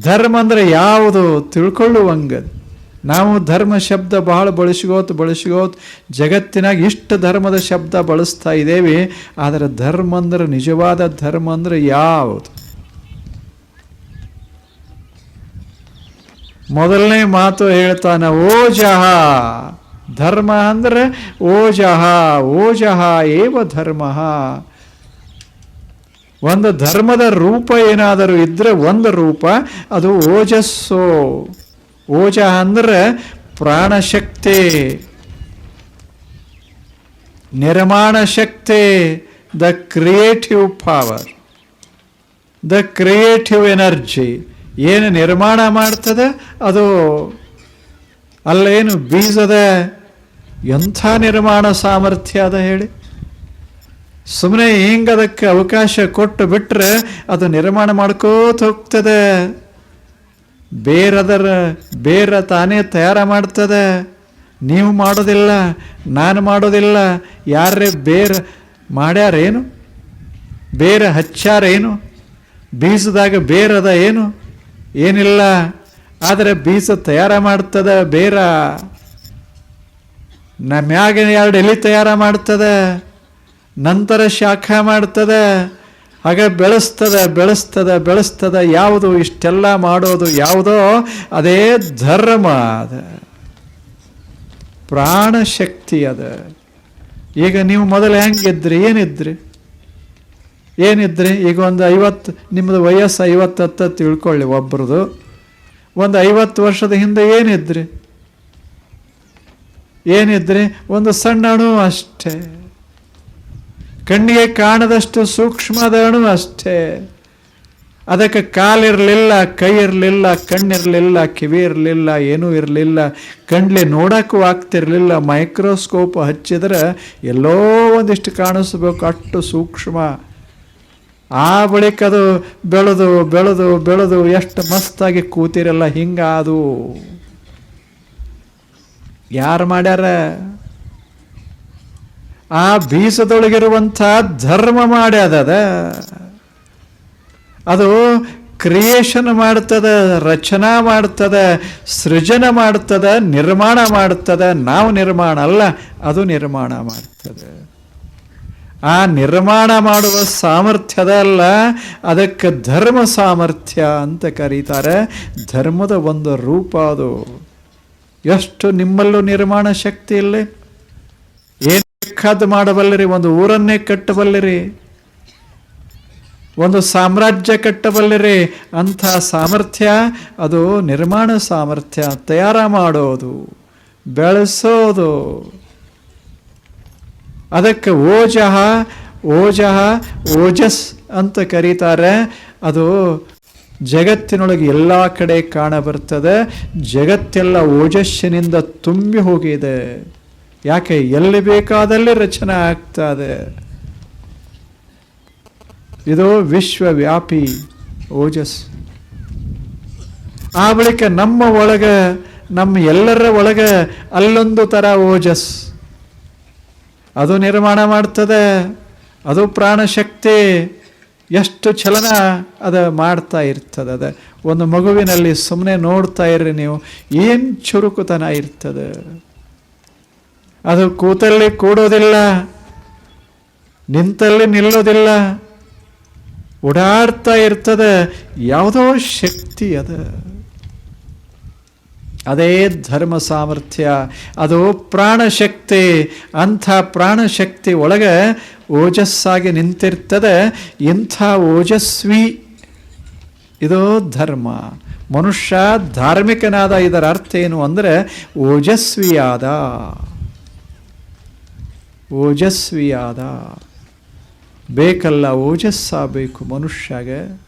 ಧರ್ಮ ಅಂದರೆ ಯಾವುದು ತಿಳ್ಕೊಳ್ಳುವಂಗದು ನಾವು ಧರ್ಮ ಶಬ್ದ ಬಹಳ ಬಳಸಿಗೋತ್ ಬಳಸಿಗೋತ್, ಜಗತ್ತಿನಾಗ ಇಷ್ಟು ಧರ್ಮದ ಶಬ್ದ ಬಳಸ್ತಾ ಇದ್ದೇವೆ, ಆದರೆ ಧರ್ಮ ಅಂದ್ರೆ, ನಿಜವಾದ ಧರ್ಮ ಅಂದರೆ ಯಾವುದು? ಮೊದಲನೇ ಮಾತು ಹೇಳ್ತಾನ ಓಜಹ ಧರ್ಮ ಅಂದ್ರೆ ಓಜಹ ಓಜಹ ಏವ ಧರ್ಮ. ಒಂದು ಧರ್ಮದ ರೂಪ ಏನಾದರೂ ಇದ್ದರೆ ಒಂದು ರೂಪ, ಅದು ಓಜಸ್ಸು. ಓಜ ಅಂದ್ರೆ ಪ್ರಾಣಶಕ್ತಿ. ನಿರ್ಮಾಣ ಶಕ್ತಿ the creative power the creative energy ಏನು ನಿರ್ಮಾಣ ಮಾಡ್ತದೆ, ಅದು ಅಲ್ಲೇನು ಬೀಜದ ಎಂಥ ನಿರ್ಮಾಣ ಸಾಮರ್ಥ್ಯ ಅದ ಹೇಳಿ? ಸುಮ್ಮನೆ ಹಿಂಗೆ ಅದಕ್ಕೆ ಅವಕಾಶ ಕೊಟ್ಟು ಬಿಟ್ಟರೆ ಅದು ನಿರ್ಮಾಣ ಮಾಡ್ಕೋತ ಹೋಗ್ತದೆ. ಬೇರದರ, ಬೇರ ತಾನೇ ತಯಾರ ಮಾಡ್ತದೆ. ನೀವು ಮಾಡೋದಿಲ್ಲ, ನಾನು ಮಾಡೋದಿಲ್ಲ ಯಾರೇ ಬೇರೆ, ಮಾಡ್ಯಾರೇನು? ಬೇರೆ ಹಚ್ಚಾರೇನು? ಬೀಸದಾಗ ಬೇರದ ಏನು? ಏನಿಲ್ಲ. ಆದರೆ ಬೀಸ ತಯಾರ ಮಾಡ್ತದೆ ಬೇರ. ನಮ್ಯಾಗ ಮ್ಯಾಗ ಎರಡು ಎಲೆ ತಯಾರ ಮಾಡ್ತದೆ. ನಂತರ ಶಾಖ ಮಾಡ್ತದೆ, ಹಾಗೆ ಬೆಳೆಸ್ತದೆ ಬೆಳೆಸ್ತದೆ ಬೆಳೆಸ್ತದೆ, ಯಾವುದು ಇಷ್ಟೆಲ್ಲ ಮಾಡೋದು ಯಾವುದೋ ಅದೇ ಧರ್ಮ ಅದ. ಪ್ರಾಣಶಕ್ತಿ ಅದ. ಈಗ ನೀವು ಮೊದಲು ಹೆಂಗಿದ್ರಿ? ಏನಿದ್ರಿ? ಏನಿದ್ರಿ? ಈಗ ಒಂದು ಐವತ್ತು, ನಿಮ್ಮದು ವಯಸ್ಸು ಐವತ್ತು ಹತ್ತ ತಿಳ್ಕೊಳ್ಳಿ ಒಬ್ರದು. ಒಂದು ಐವತ್ತು ವರ್ಷದ ಹಿಂದೆ ಏನಿದ್ರಿ? ಏನಿದ್ರಿ? ಒಂದು ಸಣ್ಣ ಅಷ್ಟೇ. ಕಣ್ಣಿಗೆ ಕಾಣದಷ್ಟು ಸೂಕ್ಷ್ಮದ ಅಣು ಅಷ್ಟೇ. ಅದಕ್ಕೆ ಕಾಲಿರಲಿಲ್ಲ ಕೈ ಇರಲಿಲ್ಲ ಕಣ್ಣಿರಲಿಲ್ಲ ಕಿವಿ ಇರಲಿಲ್ಲ ಏನೂ ಇರಲಿಲ್ಲ. ಕಣ್ಲಿ ನೋಡೋಕ್ಕೂ ಆಗ್ತಿರಲಿಲ್ಲ. ಮೈಕ್ರೋಸ್ಕೋಪ್ ಹಚ್ಚಿದ್ರೆ ಎಲ್ಲೋ ಒಂದಿಷ್ಟು ಕಾಣಿಸ್ಬೇಕು, ಅಷ್ಟು ಸೂಕ್ಷ್ಮ. ಆ ಬಳಿಕ ಅದು ಬೆಳೆದು ಬೆಳೆದು ಬೆಳೆದು ಎಷ್ಟು ಮಸ್ತಾಗಿ ಕೂತಿರಲ್ಲ, ಹಿಂಗಾದು. ಯಾರು ಮಾಡ್ಯಾರ? ಆ ಬೀಸದೊಳಗಿರುವಂಥ ಧರ್ಮ ಮಾಡ್ಯದ ಅದು ಕ್ರಿಯೇಷನ್ ಮಾಡ್ತದ, ರಚನಾ ಮಾಡ್ತದ, ಸೃಜನ ಮಾಡ್ತದ, ನಿರ್ಮಾಣ ಮಾಡ್ತದ. ನಾವು ನಿರ್ಮಾಣ ಅಲ್ಲ, ಅದು ನಿರ್ಮಾಣ ಮಾಡ್ತದೆ. ಆ ನಿರ್ಮಾಣ ಮಾಡುವ ಸಾಮರ್ಥ್ಯದ ಅಲ್ಲ, ಅದಕ್ಕೆ ಧರ್ಮ ಸಾಮರ್ಥ್ಯ ಅಂತ ಕರೀತಾರೆ. ಧರ್ಮದ ಒಂದು ರೂಪ ಅದು. ಎಷ್ಟು ನಿಮ್ಮಲ್ಲೂ ನಿರ್ಮಾಣ ಶಕ್ತಿ ಇಲ್ಲ. ಬೇಕಾದ್ದು ಮಾಡಬಲ್ಲರಿ ಒಂದು ಊರನ್ನೇ ಕಟ್ಟಬಲ್ಲರಿ, ಒಂದು ಸಾಮ್ರಾಜ್ಯ ಕಟ್ಟಬಲ್ಲರೆ, ಅಂಥ ಸಾಮರ್ಥ್ಯ, ಅದು ನಿರ್ಮಾಣ ಸಾಮರ್ಥ್ಯ, ತಯಾರ ಮಾಡೋದು, ಬೆಳೆಸೋದು. ಅದಕ್ಕೆ ಓಜಃ ಓಜಃ, ಓಜಸ್ ಅಂತ ಕರೀತಾರೆ. ಅದು ಜಗತ್ತಿನೊಳಗೆ ಎಲ್ಲ ಕಡೆ ಕಾಣಬರ್ತದೆ. ಜಗತ್ತೆಲ್ಲ ಓಜಸ್ಸಿನಿಂದ ತುಂಬಿ ಹೋಗಿದೆ. ಯಾಕೆ ಎಲ್ಲಿ ಬೇಕಾದಲ್ಲಿ ರಚನೆ ಆಗ್ತದೆ ಇದು? ವಿಶ್ವವ್ಯಾಪಿ ಓಜಸ್. ಆ ಬಳಿಕ ನಮ್ಮ ಒಳಗ, ನಮ್ಮ ಎಲ್ಲರ ಒಳಗ ಅಲ್ಲೊಂದು ಥರ ಓಜಸ್. ಅದು ನಿರ್ಮಾಣ ಮಾಡ್ತದೆ, ಅದು ಪ್ರಾಣಶಕ್ತಿ, ಎಷ್ಟು ಚಲನ ಅದು ಮಾಡ್ತಾ ಇರ್ತದೆ. ಅದು ಒಂದು ಮಗುವಿನಲ್ಲಿ ಸುಮ್ಮನೆ ನೋಡ್ತಾ ಇರ್ರಿ ನೀವು, ಏನು ಚುರುಕುತನ ಇರ್ತದೆ? ಅದು ಕೂತಲ್ಲಿ ಕೂಡೋದಿಲ್ಲ, ನಿಂತಲ್ಲಿ ನಿಲ್ಲೋದಿಲ್ಲ. ಓಡಾಡ್ತಾ ಇರ್ತದೆ ಯಾವುದೋ ಶಕ್ತಿ ಅದ. ಅದೇ ಧರ್ಮ ಸಾಮರ್ಥ್ಯ, ಅದು ಪ್ರಾಣಶಕ್ತಿ, ಅಂಥ ಪ್ರಾಣಶಕ್ತಿ ಒಳಗೆ ಓಜಸ್ಸಾಗಿ ನಿಂತಿರ್ತದೆ ಇಂಥ ಓಜಸ್ವಿ. ಇದು ಧರ್ಮ. ಮನುಷ್ಯ ಧಾರ್ಮಿಕನಾದ ಇದರ ಅರ್ಥ ಏನು ಅಂದರೆ ಓಜಸ್ವಿಯಾದ. ಓಜಸ್ವಿಯಾದ. ಬೇಕಲ್ಲ ಓಜಸ್ಸಾಗಬೇಕು ಮನುಷ್ಯಗೆ.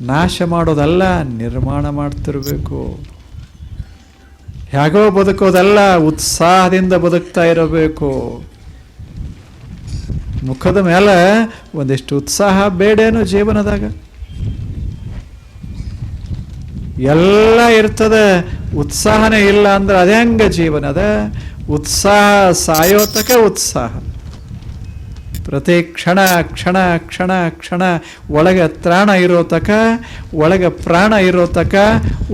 ನಾಶ ಮಾಡೋದಲ್ಲ, ನಿರ್ಮಾಣ ಮಾಡ್ತಿರಬೇಕು. ಹೇಗೋ ಬದುಕೋದಲ್ಲ, ಉತ್ಸಾಹದಿಂದ ಬದುಕ್ತಾ ಇರಬೇಕು. ಮುಖದ ಮೇಲೆ ಒಂದಿಷ್ಟು ಉತ್ಸಾಹ ಬೇಡೇನೋ ಜೀವನದಾಗ. ಎಲ್ಲ ಇರ್ತದೆ, ಉತ್ಸಾಹನೇ ಇಲ್ಲ ಅಂದ್ರೆ ಅದೇ ಹಂಗ ಜೀವನದ ಉತ್ಸಾಹ ಸಾಯೋತಕ ಉತ್ಸಾಹ. ಪ್ರತಿ ಕ್ಷಣ ಕ್ಷಣ ಕ್ಷಣ ಕ್ಷಣ ಒಳಗೆ ತ್ರಾಣ ಇರೋ ತಕ, ಒಳಗೆ ಪ್ರಾಣ ಇರೋ ತಕ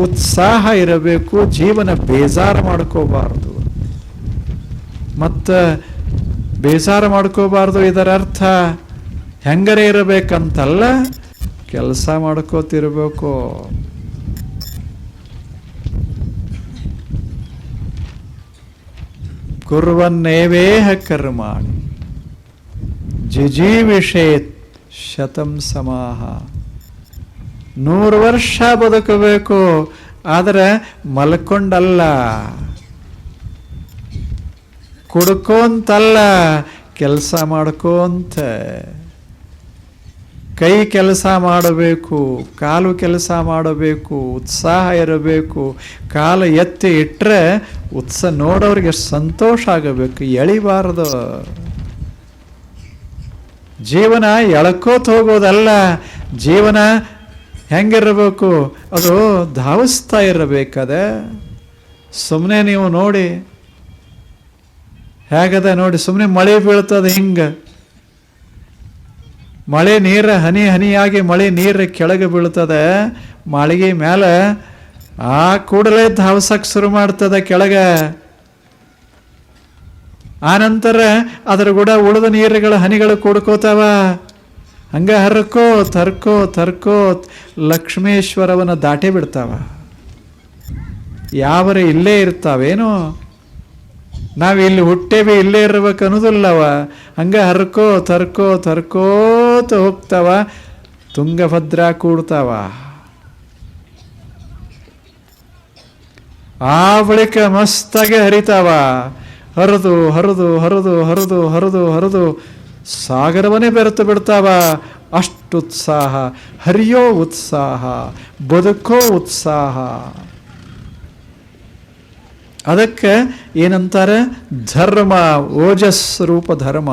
ಉತ್ಸಾಹ ಇರಬೇಕು, ಜೀವನ ಬೇಜಾರು ಮಾಡ್ಕೋಬಾರ್ದು. ಮತ್ತು ಬೇಜಾರು ಮಾಡ್ಕೋಬಾರ್ದು ಇದರ ಅರ್ಥ, ಹೆಂಗರೇ ಇರಬೇಕಂತಲ್ಲ, ಕೆಲಸ ಮಾಡ್ಕೋತಿರ್ಬೇಕು. ಕುರ್ವನ್ನೇವೇಹ ಕರ್ಮಾಣಿ ಜಿಜೀವಿಷೇತ್ ಶತಂ ಸಮಾಹ ನೂರು ವರ್ಷ ಬದುಕಬೇಕು ಆದರೆ ಮಲ್ಕೊಂಡಲ್ಲ। ಕುಡ್ಕೊಂತಲ್ಲ, ಕೆಲಸ ಮಾಡ್ಕೊಂತ। ಕೈ ಕೆಲಸ ಮಾಡಬೇಕು, ಕಾಲು ಕೆಲಸ ಮಾಡಬೇಕು, ಉತ್ಸಾಹ ಇರಬೇಕು, ಕಾಲು ಎತ್ತಿ ಇಟ್ಟರೆ ಉತ್ಸಾಹ ನೋಡೋರಿಗೆ ಸಂತೋಷ ಆಗಬೇಕು, ಎಳಿಬಾರದು. ಜೀವನ ಎಳ್ಕೋತ ಹೋಗೋದಲ್ಲ, ಜೀವನ ಹೆಂಗಿರಬೇಕು? ಅದು ಧಾವಿಸ್ತಾ ಇರಬೇಕದೆ. ಸುಮ್ಮನೆ ನೀವು ನೋಡಿ, ಹೇಗದ ನೋಡಿ ಸುಮ್ಮನೆ ಮಳೆ ಬೀಳ್ತದೆ ಹಿಂಗೆ. ಮಳೆ ನೀರು ಹನಿ ಹನಿಯಾಗಿ ಮಳೆ ನೀರು ಕೆಳಗೆ ಬೀಳ್ತದೆ, ಮಾಳಿಗೆ ಮೇಲೆ ಆ ಕೂಡಲೇ ಧಾವಸಕ್ಕೆ ಶುರು ಮಾಡ್ತದೆ ಕೆಳಗೆ. ಆನಂತರ ಅದರ ಕೂಡ ಉಳಿದ ನೀರುಗಳ ಹನಿಗಳು ಕೂಡ್ಕೋತಾವ. ಹಂಗ ಹರ್ಕೋ ತರ್ಕೋ ತರ್ಕೋ ಲಕ್ಷ್ಮೇಶ್ವರವನ್ನ ದಾಟಿ ಬಿಡ್ತಾವ. ಯಾವರ ಇಲ್ಲೇ ಇರ್ತಾವೇನೋ? ನಾವು ಇಲ್ಲಿ ಹುಟ್ಟೇವಿ, ಇಲ್ಲೇ ಇರ್ಬೇಕು ಅನ್ನೋದಿಲ್ಲವ. ಹಂಗ ಹರ್ಕೋ ತರ್ಕೋ ತರ್ಕೋತ ಹೋಗ್ತಾವ. ತುಂಗಭದ್ರಾ ಕೂಡ್ತಾವ. ಆ ಬಳಿಕ ಮಸ್ತಾಗೆ ಹರಿತಾವ. ಹರಿದು ಹರಿದು ಹರಿದು ಹರಿದು ಹರಿದು ಹರಿದು ಸಾಗರವನ್ನೇ ಬೆರೆತು ಬಿಡ್ತಾವ. ಅಷ್ಟು ಉತ್ಸಾಹ, ಹರಿಯೋ ಉತ್ಸಾಹ, ಬದುಕೋ ಉತ್ಸಾಹ. ಅದಕ್ಕೆ ಏನಂತಾರೆ? ಧರ್ಮ, ಓಜಸ್ ರೂಪ ಧರ್ಮ.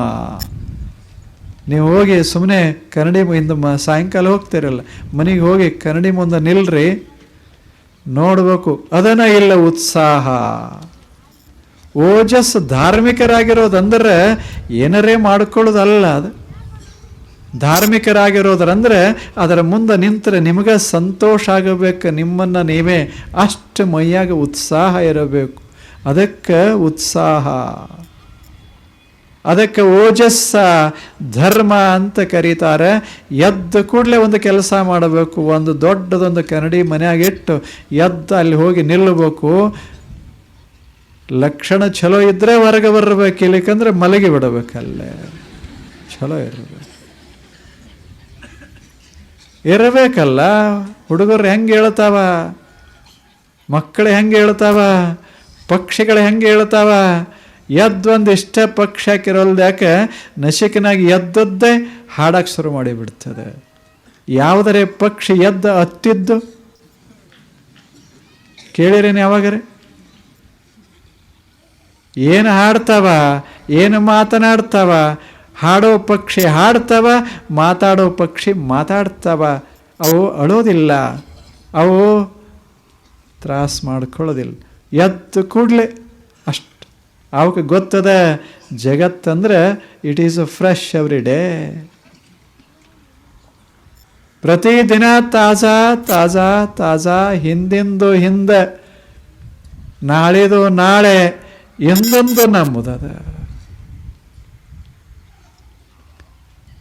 ನೀವು ಹೋಗಿ ಸುಮ್ಮನೆ ಕನ್ನಡಿ ಇಂದ ಸಾಯಂಕಾಲ ಹೋಗ್ತಿರಲ್ಲ, ಮನೆಗೆ ಹೋಗಿ ಕನ್ನಡಿ ಮುಂದೆ ನಿಲ್ರಿ. ನೋಡ್ಬೇಕು. ಅದನ್ನ ಇಲ್ಲ ಉತ್ಸಾಹ. ಓಜಸ್ ಧಾರ್ಮಿಕರಾಗಿರೋದಂದ್ರೆ ಏನರೇ ಮಾಡ್ಕೊಳ್ಳೋದಲ್ಲ ಅದು. ಧಾರ್ಮಿಕರಾಗಿರೋದ್ರಂದ್ರೆ ಅದರ ಮುಂದೆ ನಿಂತರೆ ನಿಮಗೆ ಸಂತೋಷ ಆಗಬೇಕು, ನಿಮ್ಮನ್ನು ನೀವೇ ಅಷ್ಟು ಮೈಯಾಗ ಉತ್ಸಾಹ ಇರಬೇಕು. ಅದಕ್ಕೆ ಉತ್ಸಾಹ. ಅದಕ್ಕೆ ಓಜಸ್ಸ ಧರ್ಮ ಅಂತ ಕರೀತಾರೆ. ಎದ್ದ ಕೂಡಲೇ ಒಂದು ಕೆಲಸ ಮಾಡಬೇಕು, ಒಂದು ದೊಡ್ಡದೊಂದು ಕನ್ನಡಿ ಮನೆಯಾಗಿಟ್ಟು ಎದ್ದು ಅಲ್ಲಿ ಹೋಗಿ ನಿಲ್ಲಬೇಕು. ಲಕ್ಷಣ ಚಲೋ ಇದ್ದರೆ ಹೊರಗೆ ಬರಬೇಕು, ಇಲ್ಲಿಕಂದ್ರೆ ಮಲಗಿ ಬಿಡಬೇಕಲ್ಲೇ ಚಲೋ ಇರಬೇಕು. ಇರಬೇಕಲ್ಲ, ಹುಡುಗರು ಹೆಂಗೆ ಹೇಳ್ತಾವ? ಮಕ್ಕಳು ಹೆಂಗೆ ಹೇಳ್ತಾವ? ಪಕ್ಷಿಗಳು ಹೆಂಗೆ ಹೇಳ್ತಾವ? ಎದ್ದೊಂದು ಇಷ್ಟ ಪಕ್ಷ ಹಾಕಿರೋಲ್ದು ಯಾಕೆ? ನಶಿಕನಾಗಿ ಎದ್ದದ್ದೇ ಹಾಡಕ್ಕೆ ಶುರು ಮಾಡಿಬಿಡ್ತದೆ. ಯಾವುದರೇ ಪಕ್ಷಿ ಎದ್ದ ಹತ್ತಿದ್ದು? ಕೇಳಿರೇನು ಯಾವಾಗರೆ? ಏನು ಹಾಡ್ತಾವ? ಏನು ಮಾತನಾಡ್ತಾವ? ಹಾಡೋ ಪಕ್ಷಿ ಹಾಡ್ತಾವ? ಮಾತಾಡೋ ಪಕ್ಷಿ ಮಾತಾಡ್ತಾವ? ಅವು ಅಳೋದಿಲ್ಲ. ಅವು ತ್ರಾಸ ಮಾಡ್ಕೊಳ್ಳೋದಿಲ್ಲ. ಎದ್ದು ಕೂಡಲೇ ಅವಕ್ಕೆ ಗೊತ್ತದ ಜಗತ್ತಂದ್ರೆ it is fresh every day ಪ್ರತಿದಿನ ತಾಜಾ ತಾಜಾ ತಾಜಾ ಹಿಂದಿಂದು ಹಿಂದೆ, ನಾಳೆದು ನಾಳೆ ಎಂದೊಂದು ನಂಬುದದ.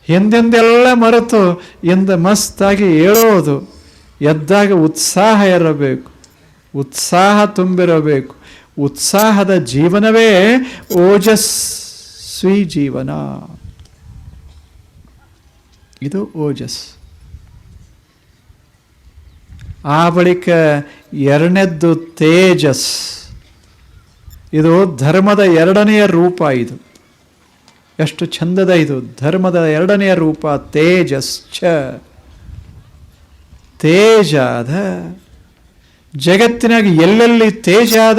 ಹಿಂದಿಂದೆಲ್ಲ ಮರೆತು ಇಂದ ಮಸ್ತಾಗಿ ಏಳೋದು, ಎದ್ದಾಗ ಉತ್ಸಾಹ ಇರಬೇಕು, ಉತ್ಸಾಹ ತುಂಬಿರಬೇಕು ಉತ್ಸಾಹದ ಜೀವನವೇ ಓಜಸ್ವಿ ಜೀವನ. ಇದು ಓಜಸ್. ಆ ಬಳಿಕ ಎರಡನೇದ್ದು ತೇಜಸ್. ಇದು ಧರ್ಮದ ಎರಡನೆಯ ರೂಪ ಇದು. ಎಷ್ಟು ಚಂದದ ಇದು. ಧರ್ಮದ ಎರಡನೆಯ ರೂಪ ತೇಜಸ್ ಚ. ಅದ ಜಗತ್ತಿನಾಗ ಎಲ್ಲೆಲ್ಲಿ ತೇಜ ಅದ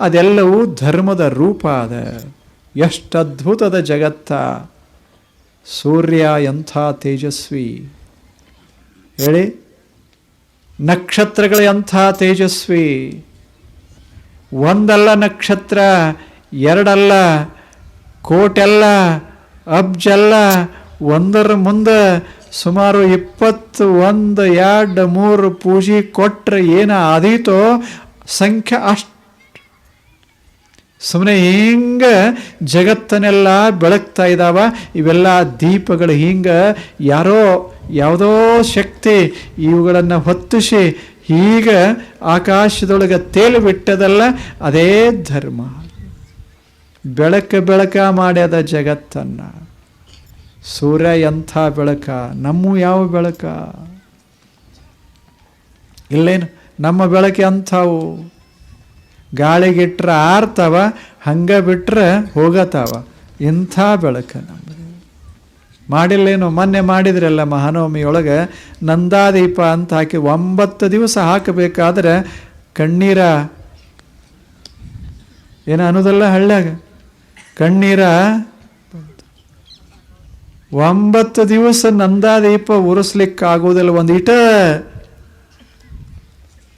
ಅದೆಲ್ಲವೂ ಧರ್ಮದ ರೂಪ ಅದ ಎಷ್ಟು ಅದ್ಭುತದ ಜಗತ್ತ. ಸೂರ್ಯ ಎಂಥ ತೇಜಸ್ವಿ. ಹೇಳಿ. ನಕ್ಷತ್ರಗಳ ಎಂಥ ತೇಜಸ್ವಿ. ಒಂದಲ್ಲ ನಕ್ಷತ್ರ, ಎರಡಲ್ಲ, ಕೋಟೆಲ್ಲ, ಅಬ್ಜಲ್ಲ, ಒಂದರ ಮುಂದೆ ಸುಮಾರು ಇಪ್ಪತ್ತು ಒಂದು ಎರಡು ಮೂರು ಪೂಜೆ ಕೊಟ್ಟರೆ ಏನು ಆದೀತೋ ಸಂಖ್ಯೆ ಅಷ್ಟು. ಸುಮ್ಮನೆ ಹಿಂಗೆ ಜಗತ್ತನ್ನೆಲ್ಲ ಬೆಳಗ್ತಾ ಇದ್ದಾವ ಇವೆಲ್ಲ ದೀಪಗಳು ಹಿಂಗೆ ಯಾರೋ ಯಾವುದೋ ಶಕ್ತಿ ಇವುಗಳನ್ನು ಹೊತ್ತಿಸಿ ಹೀಗೆ ಆಕಾಶದೊಳಗೆ ತೇಲು ಬಿಟ್ಟದಲ್ಲ, ಅದೇ ಧರ್ಮ. ಬೆಳಕ ಬೆಳಕ ಮಾಡ್ಯದ ಜಗತ್ತನ್ನ. ಸೂರ್ಯ ಎಂಥ ಬೆಳಕ? ನಮ್ಮ ಯಾವ ಬೆಳಕ? ಇಲ್ಲೇನು? ನಮ್ಮ ಬೆಳಕೆ ಅಂಥವು ಗಾಳಿಗಿಟ್ರೆ ಆರ್ತಾವ, ಹಂಗೆ ಬಿಟ್ರೆ ಹೋಗತಾವ. ಇಂಥ ಬೆಳಕ ನಮ್ಮದು ಮಾಡಿಲ್ಲೇನು? ಮೊನ್ನೆ ಮಾಡಿದ್ರಲ್ಲ ಮಹಾನವಮಿಯೊಳಗೆ ನಂದಾದೀಪ ಅಂತ ಹಾಕಿ ಒಂಬತ್ತು ದಿವಸ ಹಾಕಬೇಕಾದ್ರೆ ಕಣ್ಣೀರ ಏನು ಅನ್ನೋದಲ್ಲ ಹಳ್ಳ್ಯಾಗ? ಕಣ್ಣೀರ ಒಂಬತ್ತು ದಿವಸ ನಂದಾದೀಪ ಉರಿಸ್ಲಿಕ್ಕಾಗೋದಿಲ್ಲ ಒಂದು ಇಟ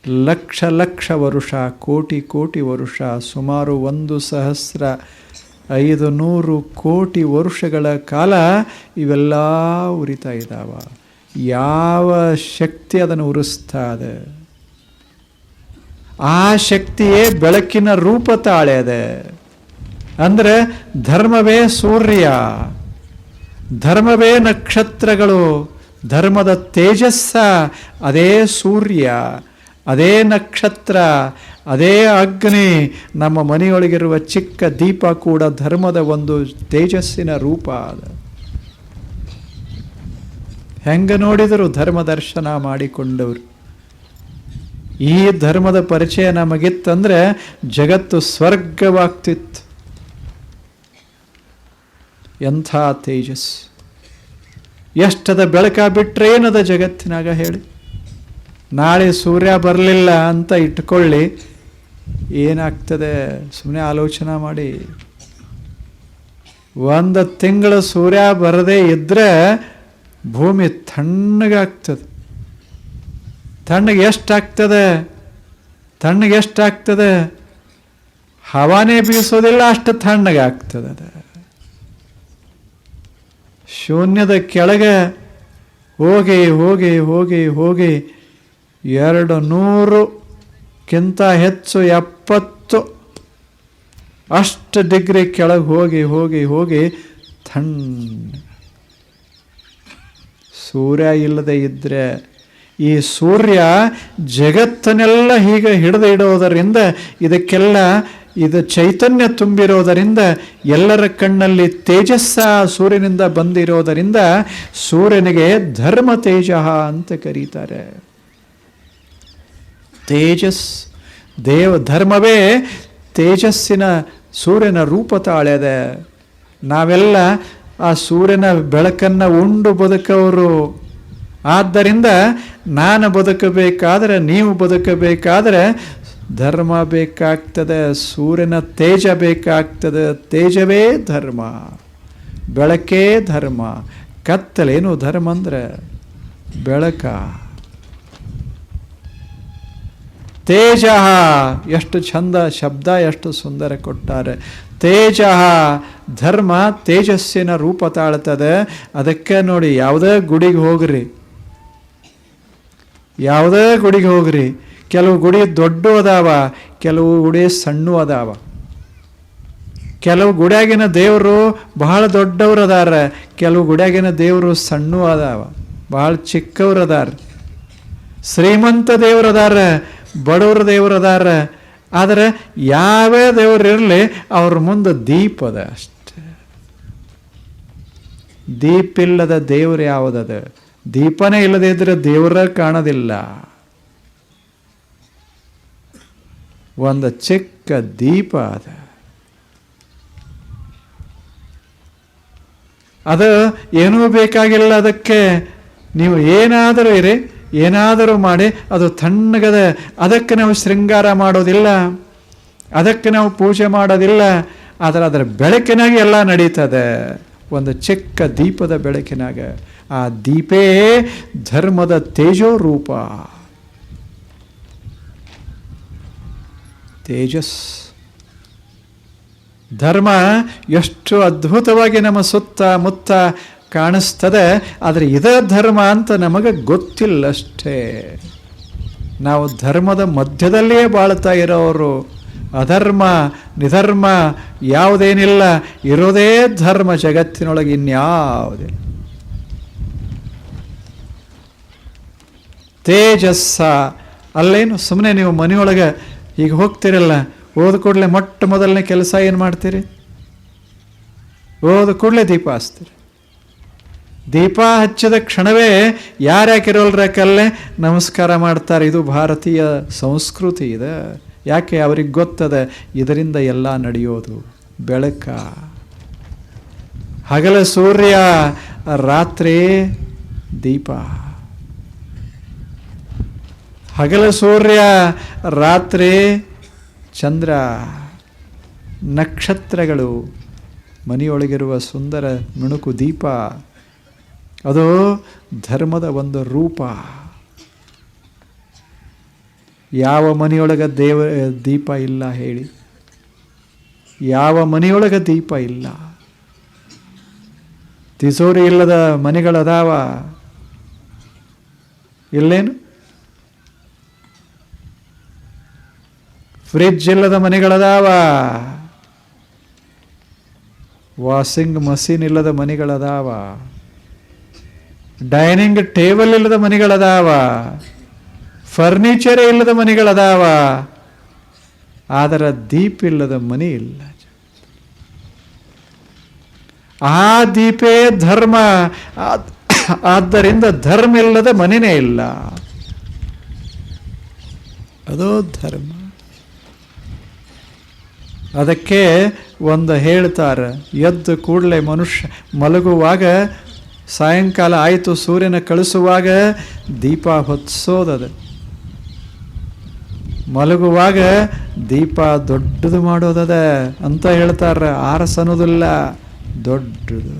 ಲಕ್ಷ ಲಕ್ಷ ವರುಷ, ಕೋಟಿ ಕೋಟಿ ವರುಷ, ಸುಮಾರು ಒಂದು ಸಹಸ್ರ ಐದು ನೂರು ಕೋಟಿ ವರುಷಗಳ ಕಾಲ ಇವೆಲ್ಲ ಉರಿತಾ ಇದ್ದಾವ ಯಾವ ಶಕ್ತಿ ಅದನ್ನು ಉರಿಸ್ತಾ ಇದೆ ಆ ಶಕ್ತಿಯೇ ಬೆಳಕಿನ ರೂಪ ತಾಳೆದೆ. ಅಂದರೆ ಧರ್ಮವೇ ಸೂರ್ಯ. ಧರ್ಮವೇ ನಕ್ಷತ್ರಗಳು, ಧರ್ಮದ ತೇಜಸ್ಸ, ಅದೇ ಸೂರ್ಯ, ಅದೇ ನಕ್ಷತ್ರ, ಅದೇ ಅಗ್ನಿ. ನಮ್ಮ ಮನೆಯೊಳಗಿರುವ ಚಿಕ್ಕ ದೀಪ ಕೂಡ ಧರ್ಮದ ಒಂದು ತೇಜಸ್ಸಿನ ರೂಪ ಅದ. ಹೆಂಗ ನೋಡಿದರು ಧರ್ಮ ದರ್ಶನ ಮಾಡಿಕೊಂಡವರು. ಈ ಧರ್ಮದ ಪರಿಚಯ ನಮಗಿತ್ತಂದ್ರೆ ಜಗತ್ತು ಸ್ವರ್ಗವಾಗ್ತಿತ್ತು. ಎಂಥ ತೇಜಸ್ ಎಷ್ಟದ ಬೆಳಕ ಬಿಟ್ಟರೆ ಏನದ ಜಗತ್ತಿನಾಗ ಹೇಳಿ. ನಾಳೆ ಸೂರ್ಯ ಬರಲಿಲ್ಲ ಅಂತ ಇಟ್ಕೊಳ್ಳಿ. ಏನಾಗ್ತದೆ? ಸುಮ್ಮನೆ ಆಲೋಚನೆ ಮಾಡಿ. ಒಂದು ತಿಂಗಳು ಸೂರ್ಯ ಬರದೇ ಇದ್ದರೆ ಭೂಮಿ ತಣ್ಣಗಾಗ್ತದೆ. ತಣ್ಣಗೆ ಎಷ್ಟಾಗ್ತದೆ? ತಣ್ಣಗೆ ಎಷ್ಟಾಗ್ತದೆ? ಹವಾನೇ ಬೀಸೋದಿಲ್ಲ, ಅಷ್ಟು ತಣ್ಣಗಾಗ್ತದೆ. ಅದು ಶೂನ್ಯದ ಕೆಳಗೆ ಹೋಗಿ ಹೋಗಿ ಹೋಗಿ ಹೋಗಿ ಎರಡು ನೂರುಕ್ಕಿಂತ ಹೆಚ್ಚು ಎಪ್ಪತ್ತು ಅಷ್ಟು ಡಿಗ್ರಿ ಕೆಳಗೆ ಹೋಗಿ ಹೋಗಿ ಹೋಗಿ ತಣ್ಣ ಸೂರ್ಯ ಇಲ್ಲದೆ ಇದ್ದರೆ ಈ ಸೂರ್ಯ ಜಗತ್ತನ್ನೆಲ್ಲ ಹೀಗೆ ಹಿಡಿದು ಇಡೋದರಿಂದ ಇದಕ್ಕೆಲ್ಲ ಇದು ಚೈತನ್ಯ ತುಂಬಿರೋದರಿಂದ, ಎಲ್ಲರ ಕಣ್ಣಲ್ಲಿ ತೇಜಸ್ಸ ಸೂರ್ಯನಿಂದ ಬಂದಿರೋದರಿಂದ ಸೂರ್ಯನಿಗೆ ಧರ್ಮ ತೇಜ ಅಂತ ಕರೀತಾರೆ. ತೇಜಸ್, ದೇವ ಧರ್ಮವೇ ತೇಜಸ್ಸಿನ ಸೂರ್ಯನ ರೂಪ ತಾಳೆದೆ. ನಾವೆಲ್ಲ ಆ ಸೂರ್ಯನ ಬೆಳಕನ್ನು ಉಂಡು ಬದುಕವರು. ಆದ್ದರಿಂದ ನಾನು ಬದುಕಬೇಕಾದರೆ, ನೀವು ಬದುಕಬೇಕಾದರೆ ಧರ್ಮ ಬೇಕಾಗ್ತದೆ, ಸೂರ್ಯನ ತೇಜ ಬೇಕಾಗ್ತದೆ, ತೇಜವೇ ಧರ್ಮ, ಬೆಳಕೇ ಧರ್ಮ. ಕತ್ತಲೇನು ಧರ್ಮ ಅಂದರೆ ಬೆಳಕ. ತೇಜ, ಎಷ್ಟು ಚಂದ ಶಬ್ದ, ಎಷ್ಟು ಸುಂದರ ಕೊಟ್ಟಾರೆ. ತೇಜ, ಧರ್ಮ ತೇಜಸ್ಸಿನ ರೂಪ ತಾಳ್ತದೆ. ಅದಕ್ಕೆ ನೋಡಿ, ಯಾವುದೇ ಗುಡಿಗೆ ಹೋಗ್ರಿ. ಯಾವುದೇ ಗುಡಿಗೆ ಹೋಗ್ರಿ. ಕೆಲವು ಗುಡಿ ದೊಡ್ಡ ಅದಾವ, ಕೆಲವು ಗುಡಿ ಸಣ್ಣ ಅದಾವ. ಕೆಲವು ಗುಡಿಯಾಗಿನ ದೇವರು ಬಹಳ ದೊಡ್ಡವ್ರು ಅದಾರ ಕೆಲವು ಗುಡಿಯಾಗಿನ ದೇವರು ಸಣ್ಣ ಅದಾವ, ಬಹಳ ಚಿಕ್ಕವ್ರು ಅದಾರ ಶ್ರೀಮಂತ ದೇವ್ರು ಅದಾರ ಬಡವ್ರ ದೇವ್ರು ಅದಾರ ಆದರೆ ಯಾವ ದೇವರು ಇರಲಿ, ಅವ್ರ ಮುಂದೆ ದೀಪ ಅದ ಅಷ್ಟೆ. ದೀಪಿಲ್ಲದ ದೇವ್ರು ಯಾವುದದ? ದೀಪನೇ ಇಲ್ಲದೇ ಇದ್ರೆ ದೇವರ ಕಾಣೋದಿಲ್ಲ. ಒಂದು ಚಿಕ್ಕ ದೀಪ ಅದ. ಅದು ಏನೂ ಬೇಕಾಗಿಲ್ಲ ಅದಕ್ಕೆ. ನೀವು ಏನಾದರೂ ಇರಿ, ಏನಾದರೂ ಮಾಡಿ, ಅದು ತಣ್ಣಗದ, ಅದಕ್ಕೆ ನಾವು ಶೃಂಗಾರ ಮಾಡೋದಿಲ್ಲ. ಅದಕ್ಕೆ ನಾವು ಪೂಜೆ ಮಾಡೋದಿಲ್ಲ. ಆದರೆ ಅದರ ಬೆಳಕಿನಾಗೆ ಎಲ್ಲ ನಡೀತದೆ. ಒಂದು ಚಿಕ್ಕ ದೀಪದ ಬೆಳಕಿನಾಗ. ಆ ದೀಪೇ ಧರ್ಮದ ತೇಜೋ ರೂಪ ತೇಜಸ್. ಧರ್ಮ ಎಷ್ಟು ಅದ್ಭುತವಾಗಿ ನಮ್ಮ ಸುತ್ತ ಮುತ್ತ ಕಾಣಿಸ್ತದೆ, ಆದರೆ ಇದೇ ಧರ್ಮ ಅಂತ ನಮಗೆ ಗೊತ್ತಿಲ್ಲಷ್ಟೇ. ನಾವು ಧರ್ಮದ ಮಧ್ಯದಲ್ಲಿಯೇ ಬಾಳ್ತಾ ಇರೋರು. ಅಧರ್ಮ, ನಿಧರ್ಮ ಯಾವುದೇನಿಲ್ಲ, ಇರೋದೇ ಧರ್ಮ ಜಗತ್ತಿನೊಳಗೆ ಇನ್ಯಾವುದಿಲ್ಲ ತೇಜಸ್ಸ, ಅಲ್ಲೇನು ಸುಮ್ಮನೆ ನೀವು ಮನೆಯೊಳಗೆ ಈಗ ಹೋಗ್ತಿರಲ್ಲ? ಓದ ಕೂಡಲೇ ಮೊಟ್ಟ ಮೊದಲನೇ ಕೆಲಸ ಏನು ಮಾಡ್ತೀರಿ? ಓದ ಕೂಡಲೇ ದೀಪ ಹಚ್ತೀರಿ. ದೀಪ ಹಚ್ಚಿದ ಕ್ಷಣವೇ ಯಾರ್ಯಾಕಿರೋಲ್ರಕ್ಕಲ್ಲೇ ನಮಸ್ಕಾರ ಮಾಡ್ತಾರೆ. ಇದು ಭಾರತೀಯ ಸಂಸ್ಕೃತಿ ಇದೆ. ಯಾಕೆ ಅವ್ರಿಗೆ ಗೊತ್ತದ? ಇದರಿಂದ ಎಲ್ಲ ನಡೆಯೋದು ಬೆಳಕ. ಹಗಲ ಸೂರ್ಯ, ರಾತ್ರಿ ದೀಪ. ಹಗಲ ಸೂರ್ಯ, ರಾತ್ರಿ ಚಂದ್ರ, ನಕ್ಷತ್ರಗಳು, ಮನೆಯೊಳಗಿರುವ ಸುಂದರ ಮಿಣುಕು ದೀಪ. ಅದು ಧರ್ಮದ ಒಂದು ರೂಪ. ಯಾವ ಮನೆಯೊಳಗೆ ದೇವ, ದೀಪ ಇಲ್ಲ ಹೇಳಿ. ಯಾವ ಮನೆಯೊಳಗೆ ದೀಪ ಇಲ್ಲ. ತಿಸೋರಿ ಇಲ್ಲದ ಮನೆಗಳದಾವ. ಇಲ್ಲೇನು? ಫ್ರಿಡ್ಜ್ ಇಲ್ಲದ ಮನೆಗಳದಾವ. ವಾಷಿಂಗ್ ಮಷೀನ್ ಇಲ್ಲದ ಮನೆಗಳದಾವ. ಡೈನಿಂಗ್ ಟೇಬಲ್ ಇಲ್ಲದ ಮನೆಗಳದಾವ. ಫರ್ನಿಚರ್ ಇಲ್ಲದ ಮನೆಗಳದಾವ. ಆದರೆ ದೀಪ ಇಲ್ಲದ ಮನೆ ಇಲ್ಲ. ಆ ದೀಪೇ ಧರ್ಮ. ಆದ್- ಆದ್ದರಿಂದ ಧರ್ಮ ಇಲ್ಲದ ಮನೆಯೇ ಇಲ್ಲ. ಅದೋ ಧರ್ಮ. ಅದಕ್ಕೆ ಒಂದು ಹೇಳ್ತಾರೆ, ಎದ್ದು ಕೂಡಲೇ ಮನುಷ್ಯ ಮಲಗುವಾಗ, ಸಾಯಂಕಾಲ ಆಯಿತು ಸೂರ್ಯನ ಕಳಿಸುವಾಗ ದೀಪ ಹೊತ್ಸೋದದು. ಮಲಗುವಾಗ ದೀಪ ದೊಡ್ಡದು ಮಾಡೋದದ ಅಂತ ಹೇಳ್ತಾರೆ, ಆರಸನೋದಿಲ್ಲ, ದೊಡ್ಡದು.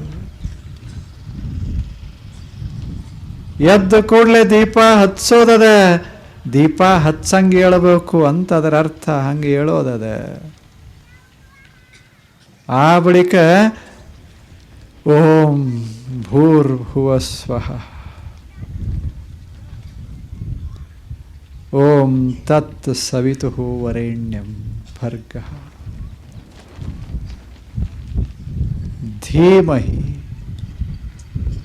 ಎದ್ದ ಕೂಡಲೇ ದೀಪ ಹತ್ಸೋದದ, ದೀಪ ಹತ್ಸಂಗೆ ಹೇಳಬೇಕು ಅಂತ ಅದರ ಅರ್ಥ ಹಂಗೆ ಹೇಳೋದದ. ಆ ಬಳಿಕ ಓಂ ಭೂರ್ಭುವ ಸ್ವಹ ಓಂ ತತ್ ಸವಿತು ವರೆಣ್ಯಂ ಭರ್ಗ. ಧೀಮಹಿ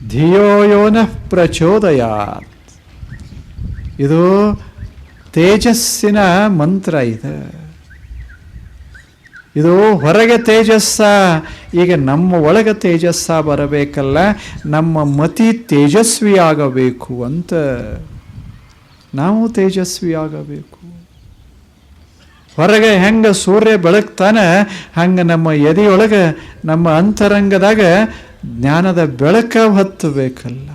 ಧಿಯೋ ಯೋನಃ ಪ್ರಚೋದಯಾತ್. ಇದು ತೇಜಸ್ಸಿನ ಮಂತ್ರ ಇದೆ. ಇದು ಹೊರಗೆ ತೇಜಸ್ಸ, ಈಗ ನಮ್ಮ ಒಳಗೆ ತೇಜಸ್ಸ ಬರಬೇಕಲ್ಲ, ನಮ್ಮ ಮತಿ ತೇಜಸ್ವಿಯಾಗಬೇಕು ಅಂತ ನಾವು ತೇಜಸ್ವಿಯಾಗಬೇಕು. ಹೊರಗೆ ಹೆಂಗೆ ಸೂರ್ಯ ಬೆಳಕ್ತಾನೆ, ಹಂಗೆ ನಮ್ಮ ಎದೆಯೊಳಗೆ, ನಮ್ಮ ಅಂತರಂಗದಾಗ ಜ್ಞಾನದ ಬೆಳಕ ಹೊತ್ತಬೇಕಲ್ಲ.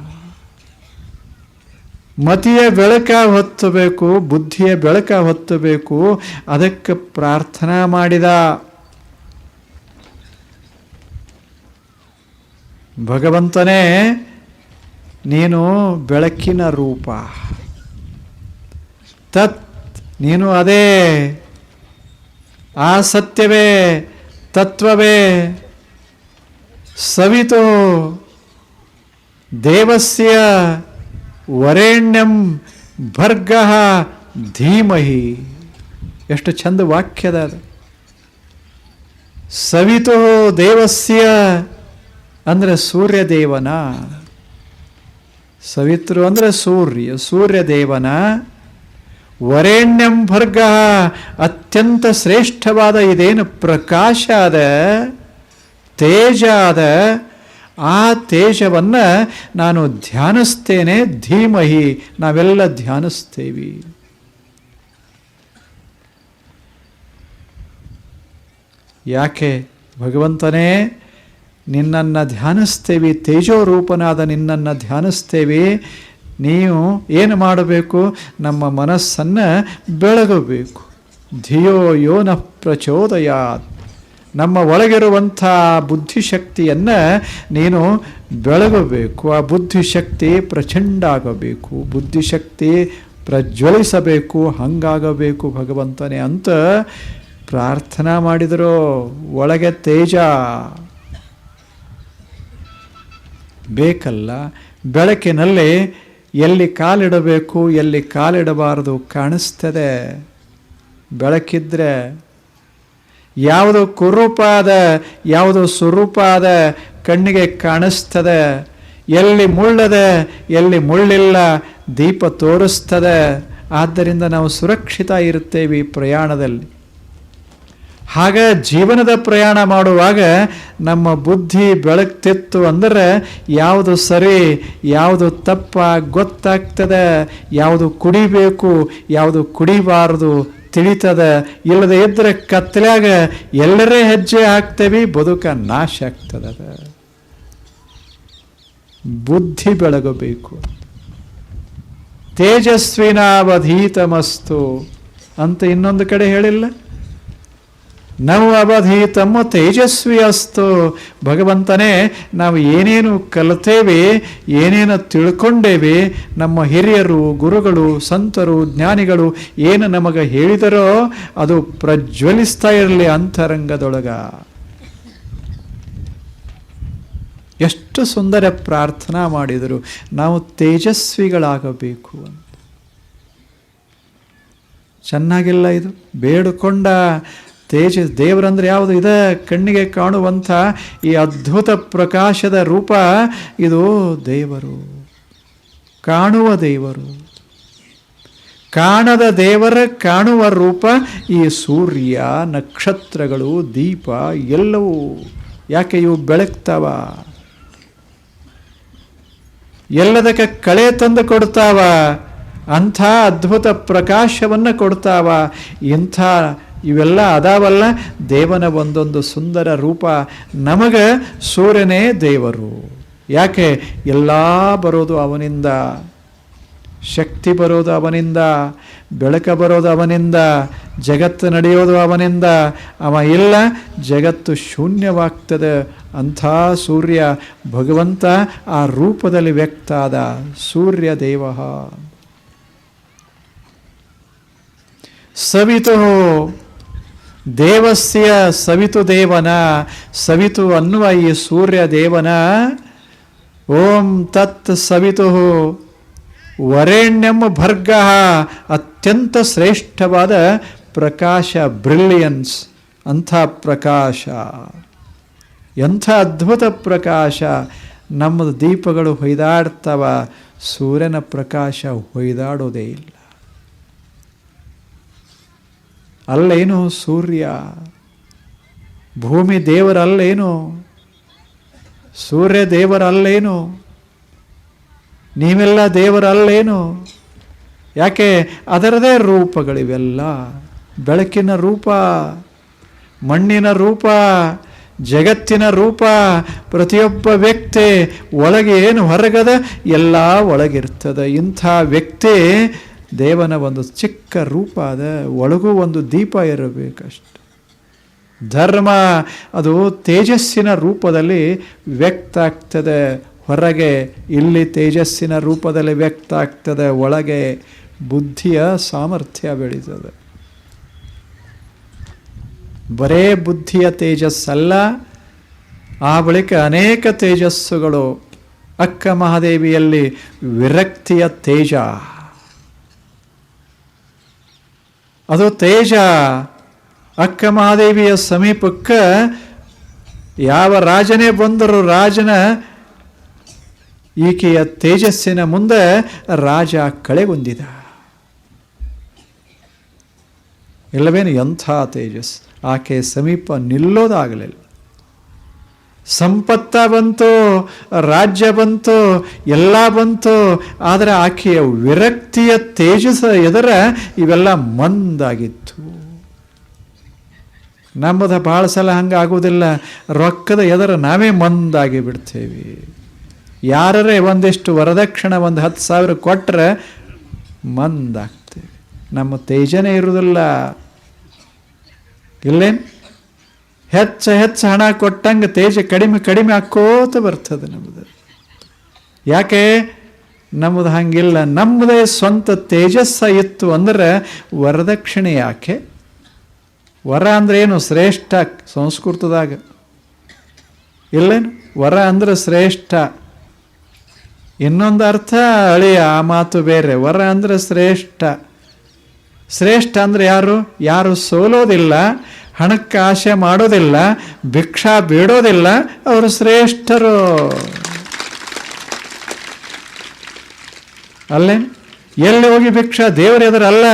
ಮತಿಯ ಬೆಳಕ ಹೊತ್ತಬೇಕು, ಬುದ್ಧಿಯ ಬೆಳಕ ಹೊತ್ತಬೇಕು, ಅದಕ್ಕೆ ಪ್ರಾರ್ಥನಾ ಮಾಡಿದ. ಭಗವಂತನೇ, ನೀನು ಬೆಳಕಿನ ರೂಪ. ತತ್, ನೀನು ಅದೇ. ಆ ಸತ್ಯವೇ, ತತ್ವವೇ. ಸವಿತು. ದೇವಸ್ಯ ವರೇಣ್ಯಂ ಭರ್ಗ ಧೀಮಹಿ. ಎಷ್ಟು ಚಂದ ವಾಕ್ಯದ. ಸವಿತು ದೇವಸ್ಯ ಅಂದರೆ ಸೂರ್ಯದೇವನ, ಸವಿತ್ರು ಅಂದರೆ ಸೂರ್ಯ, ಸೂರ್ಯದೇವನ ವರೇಣ್ಯಂ ಭರ್ಗ ಅತ್ಯಂತ ಶ್ರೇಷ್ಠವಾದ ಇದೇನು ಪ್ರಕಾಶ ಆದ, ತೇಜ ಆದ, ಆ ತೇಜವನ್ನು ನಾನು ಧ್ಯಾನಿಸ್ತೇನೆ, ಧೀಮಹಿ, ನಾವೆಲ್ಲ ಧ್ಯಾನಿಸ್ತೇವಿ. ಯಾಕೆ? ಭಗವಂತನೇ ನಿನ್ನನ್ನು ಧ್ಯಾನಿಸ್ತೇವೆ, ತೇಜೋರೂಪನಾದ ನಿನ್ನನ್ನು ಧ್ಯಾನಿಸ್ತೇವೆ. ನೀವು ಏನು ಮಾಡಬೇಕು? ನಮ್ಮ ಮನಸ್ಸನ್ನು ಬೆಳಗಬೇಕು. ಧಿಯೋ ಯೋನ ಪ್ರಚೋದಯಾತ್. ನಮ್ಮ ಒಳಗಿರುವಂಥ ಬುದ್ಧಿಶಕ್ತಿಯನ್ನು ನೀನು ಬೆಳಗಬೇಕು. ಆ ಬುದ್ಧಿಶಕ್ತಿ ಪ್ರಚಂಡ ಆಗಬೇಕು. ಬುದ್ಧಿಶಕ್ತಿ ಪ್ರಜ್ವಲಿಸಬೇಕು. ಹಂಗಾಗಬೇಕು ಭಗವಂತನೇ ಅಂತ ಪ್ರಾರ್ಥನಾ ಮಾಡಿದರು. ಒಳಗೆ ತೇಜ. ಬೇಕಲ್ಲ, ಬೆಳಕಿನಲ್ಲಿ ಎಲ್ಲಿ ಕಾಲಿಡಬೇಕು, ಎಲ್ಲಿ ಕಾಲಿಡಬಾರದು ಕಾಣಿಸ್ತದೆ. ಬೆಳಕಿದ್ರೆ ಯಾವುದು ಕುರೂಪಾದ ಯಾವುದು ಸುರೂಪಾದ ಕಣ್ಣಿಗೆ ಕಾಣಿಸ್ತದೆ. ಎಲ್ಲಿ ಮುಳ್ಳದೆ, ಎಲ್ಲಿ ಮುಳ್ಳಿಲ್ಲ ದೀಪ ತೋರಿಸ್ತದೆ. ಆದ್ದರಿಂದ ನಾವು ಸುರಕ್ಷಿತ ಇರುತ್ತೇವೆ ಈ ಪ್ರಯಾಣದಲ್ಲಿ. ಹಾಗ ಜೀವನದ ಪ್ರಯಾಣ ಮಾಡುವಾಗ ನಮ್ಮ ಬುದ್ಧಿ ಬೆಳಗ್ತಿತ್ತು ಅಂದರೆ ಯಾವುದು ಸರಿ, ಯಾವುದು ತಪ್ಪ ಗೊತ್ತಾಗ್ತದೆ, ಯಾವುದು ಕುಡಿಬೇಕು, ಯಾವುದು ಕುಡಿಬಾರದು ತಿಳಿತದ. ಇಲ್ಲದೆ ಇದ್ದರೆ ಕತ್ತಲಾಗ ಎಲ್ಲರೇ ಹೆಜ್ಜೆ ಹಾಕ್ತೇವೆ, ಬದುಕ ನಾಶ ಆಗ್ತದ ಬುದ್ಧಿ ಬೆಳಗಬೇಕು. ತೇಜಸ್ವಿನಾವಧೀತಮಸ್ತು ಅಂತ ಇನ್ನೊಂದು ಕಡೆ ಹೇಳಿಲ್ಲ? ನಾವು ಅವಧೀತಮ್ಮ ತೇಜಸ್ವಿ ಅಸ್ತು ಭಗವಂತನೇ, ನಾವು ಏನೇನು ಕಲಿತೇವೆ, ಏನೇನು ತಿಳ್ಕೊಂಡೇವೆ, ನಮ್ಮ ಹಿರಿಯರು, ಗುರುಗಳು, ಸಂತರು, ಜ್ಞಾನಿಗಳು ಏನು ನಮಗೆ ಹೇಳಿದರೋ ಅದು ಪ್ರಜ್ವಲಿಸ್ತಾ ಇರಲಿ ಅಂತರಂಗದೊಳಗ. ಎಷ್ಟು ಸುಂದರ ಪ್ರಾರ್ಥನಾ ಮಾಡಿದರು. ನಾವು ತೇಜಸ್ವಿಗಳಾಗಬೇಕು ಅಂತ. ಚೆನ್ನಾಗಿಲ್ಲ ಇದು? ಬೇಡಿಕೊಂಡ. ತೇಜ ದೇವರಂದ್ರೆ ಯಾವುದು? ಇದೆ ಕಣ್ಣಿಗೆ ಕಾಣುವಂಥ ಈ ಅದ್ಭುತ ಪ್ರಕಾಶದ ರೂಪ. ಇದು ದೇವರು. ಕಾಣುವ ದೇವರು. ಕಾಣದ ದೇವರ ಕಾಣುವ ರೂಪ ಈ ಸೂರ್ಯ, ನಕ್ಷತ್ರಗಳು, ದೀಪ, ಎಲ್ಲವೂ. ಯಾಕೆ ಇವು ಬೆಳಗ್ತಾವ? ಎಲ್ಲದಕ್ಕೆ ಕಳೆ ತಂದು ಕೊಡ್ತಾವ. ಅಂಥ ಅದ್ಭುತ ಪ್ರಕಾಶವನ್ನು ಕೊಡ್ತಾವ. ಇಂಥ ಇವೆಲ್ಲ ಅದಾವಲ್ಲ, ದೇವನ ಒಂದೊಂದು ಸುಂದರ ರೂಪ, ನಮಗೆ ಸೂರ್ಯನೇ ದೇವರು. ಯಾಕೆ? ಎಲ್ಲ ಬರೋದು ಅವನಿಂದ. ಶಕ್ತಿ ಬರೋದು ಅವನಿಂದ. ಬೆಳಕ ಬರೋದು ಅವನಿಂದ. ಜಗತ್ತು ನಡೆಯೋದು ಅವನಿಂದ. ಅವ ಇಲ್ಲ, ಜಗತ್ತು ಶೂನ್ಯವಾಗ್ತದೆ. ಅಂಥ ಸೂರ್ಯ ಭಗವಂತ ಆ ರೂಪದಲ್ಲಿ ವ್ಯಕ್ತ ಆದ ಸೂರ್ಯ ದೇವ. ಸವಿತು ದೇವಸ್ಯ ಸವಿತು ದೇವನ, ಸವಿತು ಅನ್ನುವ ಈ ಸೂರ್ಯ ದೇವನ, ಓಂ ತತ್ ಸವಿತು ವರೆಣ್ಯಂ ಭರ್ಗ, ಅತ್ಯಂತ ಶ್ರೇಷ್ಠವಾದ ಪ್ರಕಾಶ, ಬ್ರಿಲಿಯನ್ಸ್, ಅಂಥ ಪ್ರಕಾಶ. ಎಂಥ ಅದ್ಭುತ ಪ್ರಕಾಶ. ನಮ್ಮದು ದೀಪಗಳು ಹೊಯ್ದಾಡ್ತವ, ಸೂರ್ಯನ ಪ್ರಕಾಶ ಹೊಯ್ದಾಡೋದೇ ಇಲ್ಲ. ಅಲ್ಲೇನು ಸೂರ್ಯ? ಭೂಮಿ ದೇವರಲ್ಲೇನು? ಸೂರ್ಯ ದೇವರಲ್ಲೇನು? ನೀವೆಲ್ಲ ದೇವರಲ್ಲೇನು? ಯಾಕೆ ಅದರದೇ ರೂಪಗಳಿವೆಲ್ಲ? ಬೆಳಕಿನ ರೂಪ, ಮಣ್ಣಿನ ರೂಪ, ಜಗತ್ತಿನ ರೂಪ, ಪ್ರತಿಯೊಬ್ಬ ವ್ಯಕ್ತಿ ಒಳಗೆ ಏನು ಹೊರಗದ? ಎಲ್ಲ ಒಳಗಿರ್ತದೆ. ಇಂಥ ವ್ಯಕ್ತಿ ದೇವನ ಒಂದು ಚಿಕ್ಕ ರೂಪ ಅದ ಒಳಗೂ ಒಂದು ದೀಪ ಇರಬೇಕಷ್ಟು. ಧರ್ಮ ಅದು ತೇಜಸ್ಸಿನ ರೂಪದಲ್ಲಿ ವ್ಯಕ್ತ ಆಗ್ತದೆ. ಹೊರಗೆ ಇಲ್ಲಿ ತೇಜಸ್ಸಿನ ರೂಪದಲ್ಲಿ ವ್ಯಕ್ತ ಆಗ್ತದೆ. ಒಳಗೆ ಬುದ್ಧಿಯ ಸಾಮರ್ಥ್ಯ ಬೆಳೀತದೆ. ಬರೇ ಬುದ್ಧಿಯ ತೇಜಸ್ಸಲ್ಲ. ಆ ಬಳಿಕ ಅನೇಕ ತೇಜಸ್ಸುಗಳು ಅಕ್ಕ ಮಹಾದೇವಿಯಲ್ಲಿ ವಿರಕ್ತಿಯ ತೇಜ. ಅದು ತೇಜ. ಅಕ್ಕ ಮಹಾದೇವಿಯ ಸಮೀಪಕ್ಕೆ ಯಾವ ರಾಜನೇ ಬಂದರೂ ರಾಜನ ಈಕೆಯ ತೇಜಸ್ಸಿನ ಮುಂದೆ ರಾಜ ಕಳೆಗುಂದಿದ. ಇಲ್ಲವೇನು ಎಂಥ ತೇಜಸ್? ಆಕೆ ಸಮೀಪ ನಿಲ್ಲೋದಾಗಲಿಲ್ಲ. ಸಂಪತ್ತ ಬಂತು, ರಾಜ್ಯ ಬಂತು, ಎಲ್ಲ ಬಂತು, ಆದರೆ ಆಕೆಯ ವಿರಕ್ತಿಯ ತೇಜಸ ಎದರ ಇವೆಲ್ಲ ಮಂದಾಗಿತ್ತು. ನಮ್ಮದ ಭಾಳ ಸಲ ಹಂಗೆ ಆಗೋದಿಲ್ಲ ರೊಕ್ಕದ ಎದರ ನಾವೇ ಮಂದಾಗಿ ಬಿಡ್ತೇವೆ. ಯಾರರೇ ಒಂದಿಷ್ಟು ವರದಕ್ಷಿಣ ಒಂದು ಹತ್ತು ಸಾವಿರ ಕೊಟ್ಟರೆ ಮಂದಾಗ್ತೇವೆ. ನಮ್ಮ ತೇಜನೇ ಇರುವುದಿಲ್ಲ. ಇಲ್ಲೇನು? ಹೆಚ್ಚು ಹೆಚ್ಚು ಹಣ ಕೊಟ್ಟಂಗೆ ತೇಜ ಕಡಿಮೆ ಕಡಿಮೆ ಹಾಕೋತ ಬರ್ತದೆ ನಮ್ದು. ಯಾಕೆ? ನಮ್ಮದು ಹಂಗಿಲ್ಲ. ನಮ್ಮದೇ ಸ್ವಂತ ತೇಜಸ್ಸ ಇತ್ತು ಅಂದ್ರೆ ವರದಕ್ಷಿಣೆ ಯಾಕೆ? ವರ ಅಂದ್ರೆ ಏನು? ಶ್ರೇಷ್ಠ ಸಂಸ್ಕೃತದಾಗ. ಇಲ್ಲೇನು? ವರ ಅಂದ್ರೆ ಶ್ರೇಷ್ಠ. ಇನ್ನೊಂದು ಅರ್ಥ ಅಳಿಯ ಆ ಮಾತು ಬೇರೆ. ವರ ಅಂದ್ರೆ ಶ್ರೇಷ್ಠ. ಶ್ರೇಷ್ಠ ಅಂದ್ರೆ ಯಾರು? ಯಾರು ಸೋಲೋದಿಲ್ಲ. ಹಣಕ್ಕೆ ಆಸೆ ಮಾಡೋದಿಲ್ಲ, ಭಿಕ್ಷಾ ಬೇಡೋದಿಲ್ಲ, ಅವರು ಶ್ರೇಷ್ಠರು. ಅಲ್ಲೇ? ಎಲ್ಲಿ ಹೋಗಿ ಭಿಕ್ಷಾ? ಅಲ್ಲ.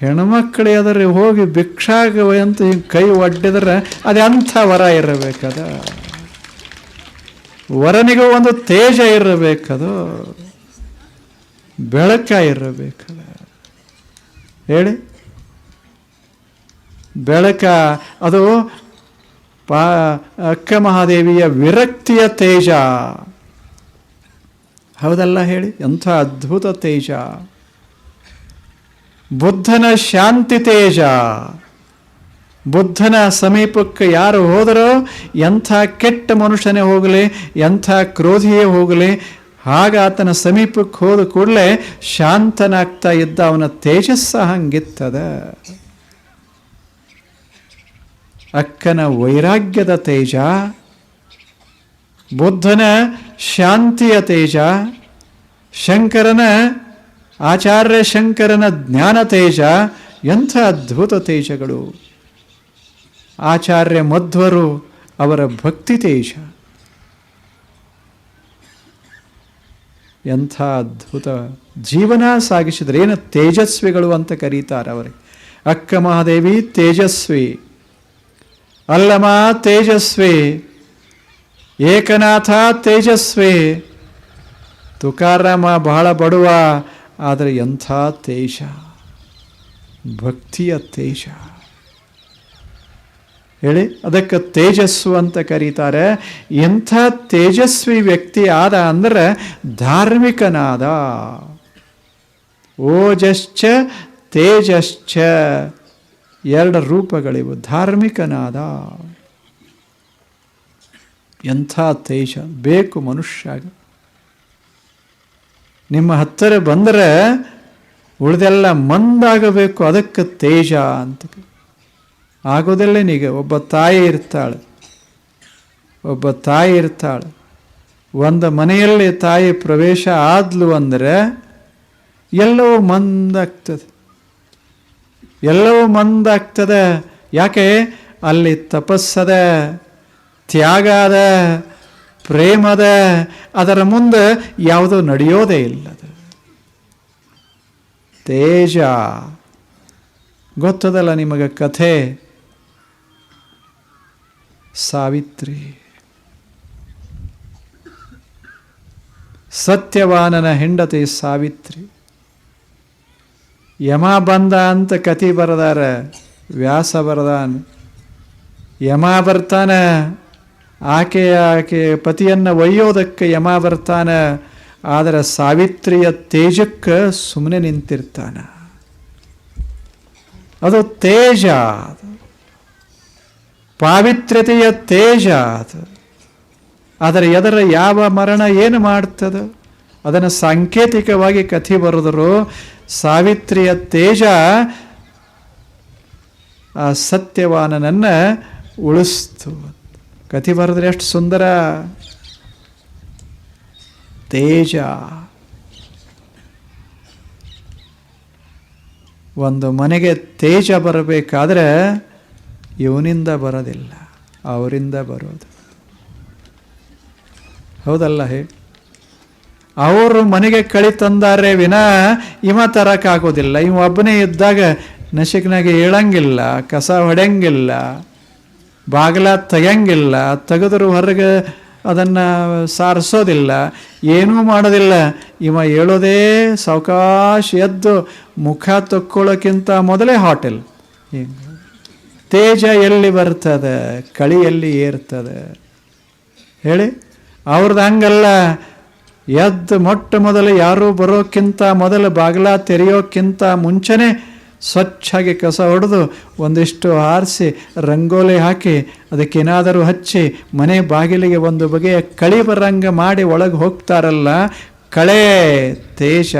ಹೆಣ್ಮಕ್ಳು ಎದುರು ಹೋಗಿ ಭಿಕ್ಷಾಗ ಅಂತ ಕೈ ಒಡ್ಡಿದ್ರೆ ಅದೆಂಥ ವರ ಇರಬೇಕದ. ವರನಿಗೂ ಒಂದು ತೇಜ ಇರಬೇಕದು. ಬೆಳಕ ಇರಬೇಕದ. ಹೇಳಿ? ಬೆಳಕ, ಅದು ಪಾ, ಅಕ್ಕ ಮಹಾದೇವಿಯ ವಿರಕ್ತಿಯ ತೇಜ. ಹೌದಲ್ಲ ಹೇಳಿ? ಎಂಥ ಅದ್ಭುತ ತೇಜ. ಬುದ್ಧನ ಶಾಂತಿ ತೇಜ. ಬುದ್ಧನ ಸಮೀಪಕ್ಕೆ ಯಾರು ಹೋದರೋ ಎಂಥ ಕೆಟ್ಟ ಮನುಷ್ಯನೇ ಹೋಗಲಿ, ಎಂಥ ಕ್ರೋಧಿಯೇ ಹೋಗಲಿ ಆಗ ಆತನ ಸಮೀಪಕ್ಕೆ ಹೋದ ಕೂಡಲೇ ಶಾಂತನಾಗ್ತಾ ಇದ್ದ ಅವನ ತೇಜಸ್ಸ ಹಂಗಿತ್ತದ. ಅಕ್ಕನ ವೈರಾಗ್ಯದ ತೇಜ, ಬುದ್ಧನ ಶಾಂತಿಯ ತೇಜ, ಶಂಕರನ ಆಚಾರ್ಯ ಶಂಕರನ ಜ್ಞಾನ ತೇಜ, ಎಂಥ ಅದ್ಭುತ ತೇಜಗಳು. ಆಚಾರ್ಯ ಮಧ್ವರು ಅವರ ಭಕ್ತಿ ತೇಜ. ಎಂಥ ಅದ್ಭುತ ಜೀವನ ಸಾಗಿಸಿದ್ರೆ ಏನು ತೇಜಸ್ವಿಗಳು ಅಂತ ಕರೀತಾರೆ ಅವರಿಗೆ ಅಕ್ಕ ಮಹಾದೇವಿ ತೇಜಸ್ವಿ. ಅಲ್ಲಮ ತೇಜಸ್ವಿ, ಏಕನಾಥ ತೇಜಸ್ವಿ. ತುಕಾರಾಮ ಬಹಳ ಬಡುವ, ಆದರೆ ಎಂಥ ತೇಜ, ಭಕ್ತಿಯ ತೇಜ. ಹೇಳಿ, ಅದಕ್ಕೆ ತೇಜಸ್ಸು ಅಂತ ಕರೀತಾರೆ. ಎಂಥ ತೇಜಸ್ವಿ ವ್ಯಕ್ತಿ ಆದ ಅಂದರೆ ಧಾರ್ಮಿಕನಾದ. ಓಜಶ್ಚ ತೇಜಶ್ಚ. ಎರಡು ರೂಪಗಳಿವು. ಧಾರ್ಮಿಕನಾದ ಎಂಥ ತೇಜ. ಬೇಕು ಮನುಷ್ಯಾಗ. ನಿಮ್ಮ ಹತ್ತಿರ ಬಂದರೆ ಉಳಿದೆಲ್ಲ ಮಂದಾಗಬೇಕು, ಅದಕ್ಕೆ ತೇಜ ಅಂತ ಆಗೋದಲ್ಲೇ ನೀಗ. ಒಬ್ಬ ತಾಯಿ ಇರ್ತಾಳೆ. ಒಬ್ಬ ತಾಯಿ ಇರ್ತಾಳೆ. ಒಂದು ಮನೆಯಲ್ಲಿ ತಾಯಿ ಪ್ರವೇಶ ಆದ್ಲು ಅಂದರೆ ಎಲ್ಲವೂ ಮಂದಾಗ್ತದೆ. ಎಲ್ಲವೂ ಮಂದಾಗ್ತದೆ. ಯಾಕೆ? ಅಲ್ಲಿ ತಪಸ್ಸದ, ತ್ಯಾಗದ, ಪ್ರೇಮದ, ಅದರ ಮುಂದೆ ಯಾವುದೂ ನಡೆಯೋದೇ ಇಲ್ಲದ. ತೇಜ. ಗೊತ್ತದಲ್ಲ ನಿಮಗೆ ಕಥೆ? ಸಾವಿತ್ರಿ. ಸತ್ಯವಾನನ ಹೆಂಡತಿ ಸಾವಿತ್ರಿ. ಯಮ ಬಂದ ಅಂತ ಕತಿ ಬರದಾರ, ವ್ಯಾಸ ಬರದಾನ. ಯಮ ಬರ್ತಾನ ಆಕೆಯ ಆಕೆ ಪತಿಯನ್ನು ಒಯ್ಯೋದಕ್ಕೆ ಯಮ ಬರ್ತಾನ, ಆದರೆ ಸಾವಿತ್ರಿಯ ತೇಜಕ್ಕೆ ಸುಮ್ಮನೆ ನಿಂತಿರ್ತಾನ. ಅದು ತೇಜ. ಪಾವಿತ್ರ್ಯತೆಯ ತೇಜ ಅದು ಆದರೆ ಎದರ ಯಾವ ಮರಣ ಏನು ಮಾಡ್ತದ? ಅದನ್ನು ಸಾಂಕೇತಿಕವಾಗಿ ಕಥೆ ಬರೆದರು ಸಾವಿತ್ರಿಯ ತೇಜ, ಆ ಸತ್ಯವಾನನನ್ನು ಉಳಿಸ್ತು. ಕಥೆ ಬರೆದ್ರೆ ಎಷ್ಟು ಸುಂದರ. ತೇಜ. ಒಂದು ಮನೆಗೆ ತೇಜ ಬರಬೇಕಾದ್ರೆ ಇವನಿಂದ ಬರೋದಿಲ್ಲ, ಅವರಿಂದ ಬರೋದು. ಹೌದಲ್ಲ ಹೇ? ಅವರು ಮನೆಗೆ ಕಳಿ ತಂದಾರೆ ವಿನ ಇವ ತರಕ್ಕಾಗೋದಿಲ್ಲ ಇವ ಒಬ್ಬನೇ ಇದ್ದಾಗ ನಶಿಕ್ನಾಗೆ ಏಳಂಗಿಲ್ಲ, ಕಸ ಹೊಡೆಯಂಗಿಲ್ಲ, ಬಾಗಿಲ ತೆಗಿಯಂಗಿಲ್ಲ, ತೆಗೆದ್ರು ಹೊರಗೆ ಅದನ್ನು ಸಾರಿಸೋದಿಲ್ಲ. ಏನೂ ಮಾಡೋದಿಲ್ಲ. ಇವ ಹೇಳೋದೇ ಸಾವಕಾಶ ಎದ್ದು ಮುಖ ತಕ್ಕೊಳ್ಳೋಕ್ಕಿಂತ ಮೊದಲೇ ಹಾಟೆಲ್. ತೇಜ ಎಲ್ಲಿ ಬರ್ತದೆ, ಕಳಿ ಎಲ್ಲಿ ಏರ್ತದೆ? ಹೇಳಿ. ಅವ್ರದ್ದು ಹಂಗಲ್ಲ. ಎದ್ದು ಮೊಟ್ಟ ಮೊದಲು ಯಾರೂ ಬರೋಕ್ಕಿಂತ ಮೊದಲು ಬಾಗಿಲ ತೆರೆಯೋಕ್ಕಿಂತ ಮುಂಚೆನೇ ಸ್ವಚ್ಛಾಗಿ ಕಸ ಹೊಡೆದು ಒಂದಿಷ್ಟು ಆರಿಸಿ, ರಂಗೋಲಿ ಹಾಕಿ, ಅದಕ್ಕೇನಾದರೂ ಹಚ್ಚಿ, ಮನೆ ಬಾಗಿಲಿಗೆ ಒಂದು ಬಗೆಯ ಕಳಿ ಬರಂಗ ಮಾಡಿ ಒಳಗೆ ಹೋಗ್ತಾರಲ್ಲ, ಕಳೆ ತೇಜ.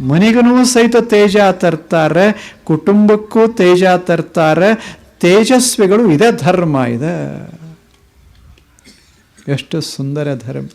ಮನೆಗೂ ಸಹಿತ ತೇಜ ತರ್ತಾರೆ, ಕುಟುಂಬಕ್ಕೂ ತೇಜ ತರ್ತಾರೆ, ತೇಜಸ್ವಿಗಳು ಇದೇ ಧರ್ಮ ಇದೆ. ಎಷ್ಟು ಸುಂದರ ಧರ್ಮ.